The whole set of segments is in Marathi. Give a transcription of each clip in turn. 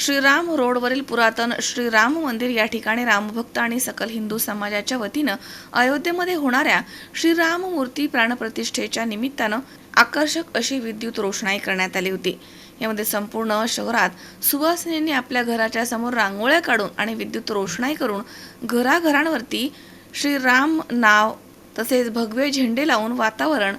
श्रीराम रोडवरील पुरातन श्रीराम मंदिर या ठिकाणी रामभक्त आणि सकल हिंदू समाजाच्या वतीनं अयोध्येमध्ये होणाऱ्या श्रीराम मूर्ती प्राणप्रतिष्ठेच्या निमित्तानं आकर्षक अशी विद्युत रोषणाई करण्यात आली होती. यामध्ये संपूर्ण शहरात सुवासिनींनी आपल्या घराच्या समोर रांगोळ्या काढून आणि विद्युत रोषणाई करून घराघरांवरती श्रीराम नाव तसेच भगवे झेंडे लावून वातावरण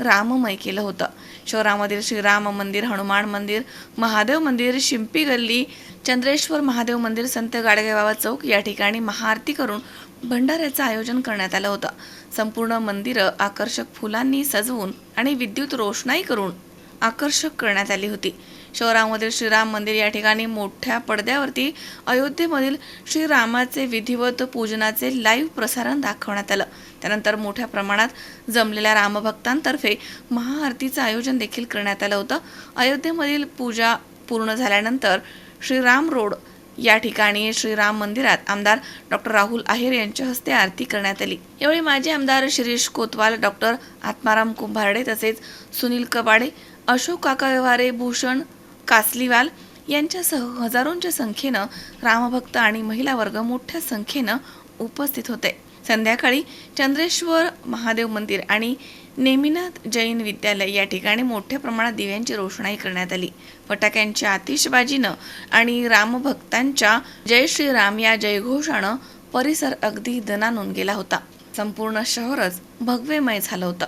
राममय केलं होतं. शहरामधील श्रीराम मंदिर हनुमान मंदिर महादेव मंदिर शिंपी गल्ली चंद्रेश्वर महादेव मंदिर संत गाडगेबाबा चौक या ठिकाणी महाआरती करून भंडाऱ्याचं आयोजन करण्यात आलं होतं. संपूर्ण मंदिरं आकर्षक फुलांनी सजवून आणि विद्युत रोषणाई करून आकर्षक करण्यात आली होती. शहरामधील श्रीराम मंदिर या ठिकाणी मोठ्या पडद्यावरती अयोध्येमधील श्रीरामाचे विधिवत पूजनाचे लाईव्ह प्रसारण दाखवण्यात आलं. त्यानंतर मोठ्या प्रमाणात जमलेल्या रामभक्तांतर्फे महाआरतीचं आयोजन देखील करण्यात आलं होतं. अयोध्येमधील पूजा पूर्ण झाल्यानंतर श्रीराम रोड या ठिकाणी श्रीराम मंदिरात आमदार डॉक्टर राहुल आहेर यांच्या हस्ते आरती करण्यात आली. यावेळी माजी आमदार शिरीष कोतवाल डॉक्टर आत्माराम कुंभारडे तसेच सुनील कबाडे अशोक काका व्यवहारे भूषण कासलीवाल यांच्यासह हजारोंच्या संख्येनं रामभक्त आणि महिला वर्ग मोठ्या संख्येनं उपस्थित होते. संध्याकाळी चंद्रेश्वर महादेव मंदिर आणि नेमिनाथ जैन विद्यालय या ठिकाणी मोठ्या प्रमाणात दिव्यांची रोषणाई करण्यात आली. फटाक्यांच्या आतिषबाजीनं आणि रामभक्तांच्या जय श्रीराम या जयघोषानं परिसर अगदी दणानून गेला होता. संपूर्ण शहरच भगवेमय झालं होतं.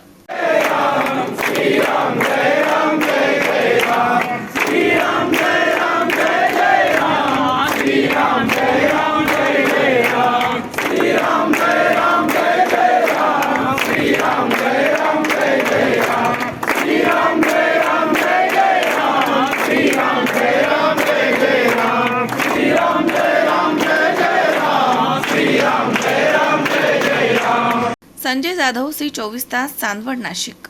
संजय जाधव सी चोवीस तास चांदवड नाशिक.